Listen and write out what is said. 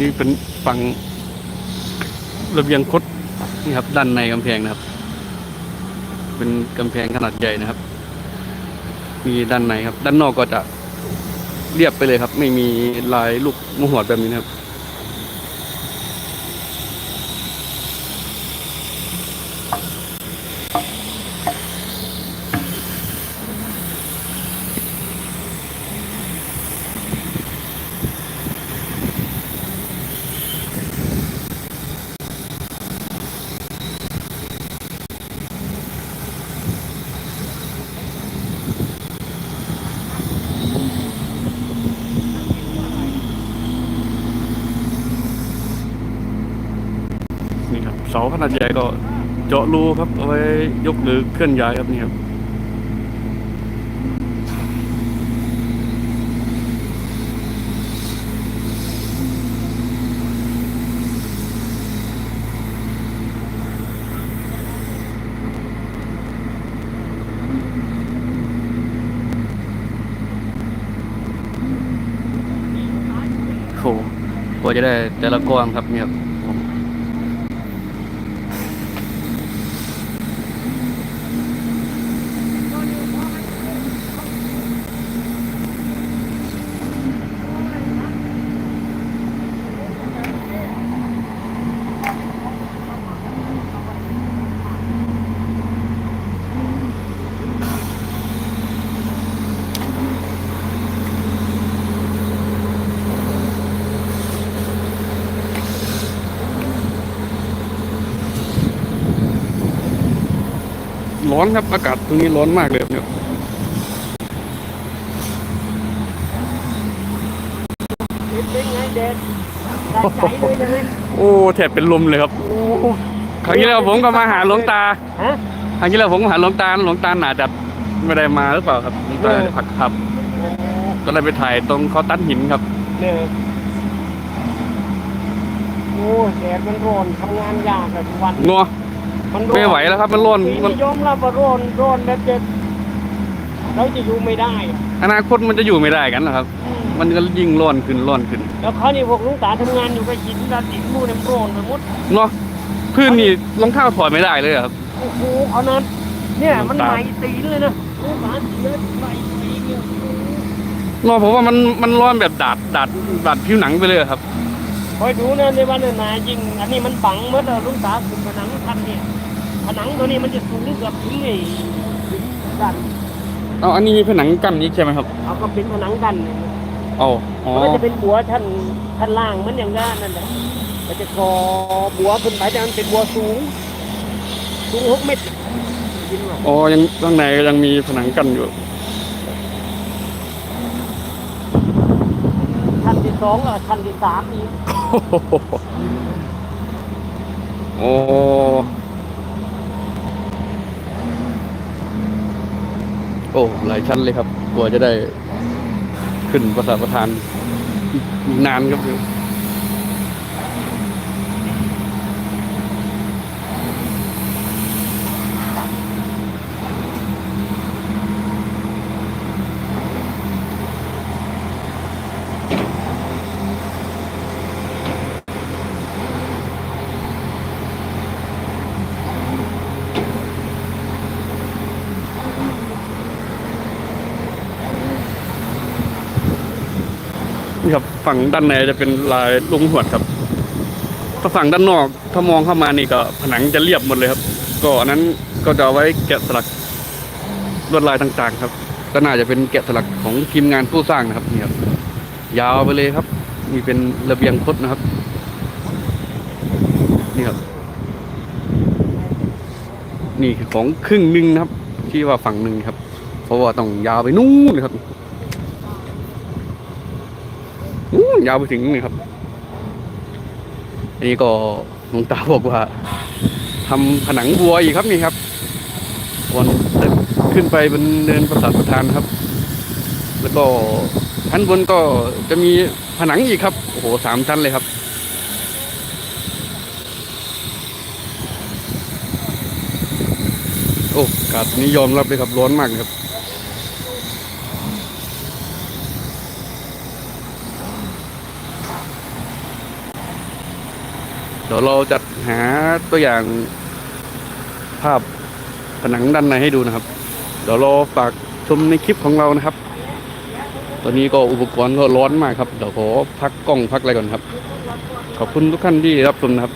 นี่เป็นฝั่งระเบียงคดนี่ครับ ด้านในกำแพงนะครับ เป็นกำแพงขนาดใหญ่นะครับ มีด้านในครับ ด้านนอกก็จะเรียบไปเลยครับ ไม่มีลายลูกมะหวดแบบนี้นะครับาขนาดใหญ่ก็เจาะรูครับเอาไว้ยกหรือเคลื่อนย้ายครับนี่ครับโหกว่าจะได้แต่ละกองครับเนี่ครับผม ร้อนครับอากาศตรงนี้ร้อนมากเลยครับเนี่ยเป็นไงเด็ดได้ใจเลยนะฮะโอ้แทบเป็นลมเลยครับโอ้ครั้งที่แล้วผมก็มาหาหลวงตาฮะครั้งที่แล้วผมก็หาหลวงตาหลวงตาหนาจัดไม่ได้มาหรือเปล่าครับหลวงตาเออผักครับ ก็เลยไปถ่ายตรงเขาตัดหินครับเนี่ยโอ้แดดมันร้อนทำงานยากอะทุกวันงัว มันร้อนไม่ไหวแล้วครับ มันร้อนปีมันนี้ยอมรับว่าร้อนร้อนแบบจะเราจะอยู่ไม่ได้อะอนาคตมันจะอยู่ไม่ได้กันนะครับ อืมมันก็ยิ่งร้อนขึ้นร้อนขึ้นแล้วเขานี่พวกลุงตาทำงานอยู่กับหินดันหินมูน้ำร้อนไปหมดเนาะพื้นนี่รองเท้าถอดไม่ได้เลยครับ โอ้โหเอานั้นเนี่ยมันลุงตาไหมตีนเลยนะลุงตาเสียไหมตีนเนี่ยเนาะผมว่ามันมันร้อนแบบดาดดาดดาดผิวหนังไปเลยครับ คอยดูนะในวันนั้นนะยิง อันนี้มันบังเมื่อลุงตาขุดผนังทันเนี่ยผนังตัวนี้มันจะสูงเกือบถึงไอ้ถึงด้านเอาอันนี้มีผนังกั้นอีกใช่ไหมครับเอาก็เป็นผนังกันเนี่ยเอาอ๋อมันจะเป็นบัวชั้นชั้นล่างเหมันอย่างนั้นนั่นแหละมันจะกอบัวขึ้นไปแต่มันเป็นบัวสูง สูงหกเมตรยินว่าอ๋อยังข้างในก็ยังมีผนังกั้นอยู่ ชั้นที่สองอะชั้นที่สามอีกโอ้โอ้หลายชั้นเลยครับกลัวจะได้ขึ้นประสาทประทานอีกนานครับ นี่ครับฝั่งด้านในจะเป็นลายลุงหวดครับ ถ้าฝั่งด้านนอกถ้ามองเข้ามานี่ก็ผนังจะเรียบหมดเลยครับ ก็อันนั้นก็จะไว้แกะสลักลวดลายต่างๆ ครับก็น่าจะเป็นแกะสลักของทีมงานผู้สร้างนะครับนี่ครับยาวไปเลยครับนี่เป็นระเบียงคดนะครับ นี่ครับ นี่ของครึ่งหนึ่งนะครับ ที่ว่าฝั่งหนึ่งครับ เพราะว่าต้องยาวไปนู่นเลยครับ อู้ ยาวไปถึงนี่ครับ อันนี้ก็หลวงตาบอกว่าทำผนังบัวอีกครับนี่ครับวนขึ้นไปบนเนินประสาทประธานครับ แล้วก็ชั้นบนก็จะมีผนังอีกครับโอ้โหสามชั้นเลยครับโอ้อากาศนี้ยอมรับเลยครับร้อนมากครับ เดี๋ยวเราจะหาตัวอย่างภาพผนังด้านในให้ดูนะครับ เดี๋ยวเราฝากชมในคลิปของเรานะครับ ตอนนี้ก็อุปกรณ์ก็ร้อนมากครับ เดี๋ยวขอพักกล้องพักอะไรก่อนครับ ขอบคุณทุกท่านที่รับชมนะครับ